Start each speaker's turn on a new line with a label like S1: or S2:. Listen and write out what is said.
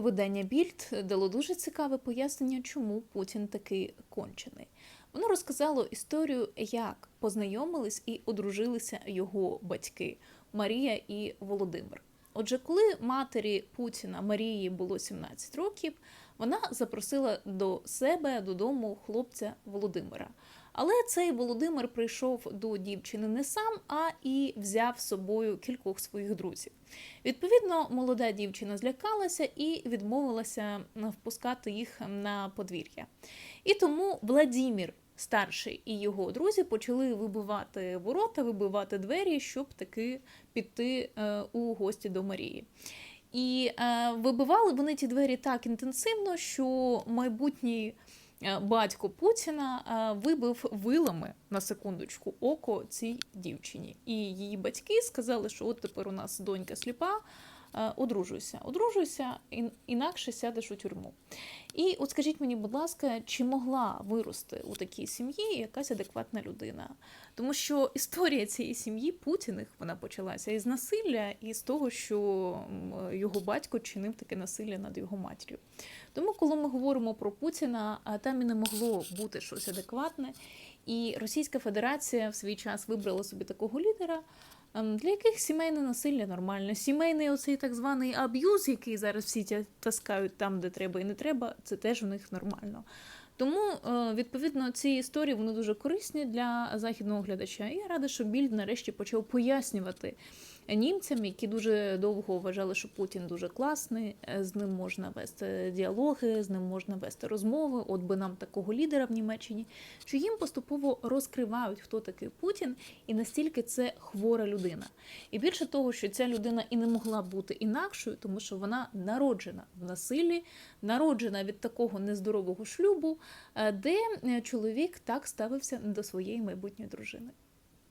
S1: Видання Більд дало дуже цікаве пояснення, чому Путін такий кончений. Воно розказало історію, як познайомились і одружилися його батьки Марія і Володимир. Отже, коли матері Путіна Марії було 17 років, вона запросила до себе додому хлопця Володимира. Але цей Володимир прийшов до дівчини не сам, а і взяв з собою кількох своїх друзів. Відповідно, молода дівчина злякалася і відмовилася впускати їх на подвір'я. І тому Владімір старший і його друзі почали вибивати ворота, вибивати двері, щоб таки піти е, у гості до Марії. І е, вибивали вони ті двері так інтенсивно, що майбутній е, батько Путіна вибив вилами на секундочку око цій дівчині. І її батьки сказали, що от тепер у нас донька сліпа. Одружуйся, одружуйся, інакше сядеш у тюрму. І от скажіть мені, будь ласка, чи могла вирости у такій сім'ї якась адекватна людина? Тому що історія цієї сім'ї Путіних вона почалася із насилля і з того, що його батько чинив таке насилля над його матір'ю. Тому, коли ми говоримо про Путіна, там і не могло бути щось адекватне. І Російська Федерація в свій час вибрала собі такого лідера, ем, для яких сімейне насилля нормально. Сімейний оцей так званий аб'юз, який зараз всі таскають там, де треба і не треба, це теж у них нормально. Тому, е, відповідно, ці історії вони дуже корисні для західного глядача. І я рада, що Більд нарешті почав пояснювати німцям, які дуже довго вважали, що Путін дуже класний, е, з ним можна вести діалоги, з ним можна вести розмови. От би нам такого лідера в Німеччині, що їм поступово розкривають, хто такий Путін, і настільки це хвора людина. І більше того, що ця людина і не могла бути інакшою, тому що вона народжена в насиллі, народжена від такого нездорового шлюбу, де е, чоловік так ставився до своєї майбутньої дружини.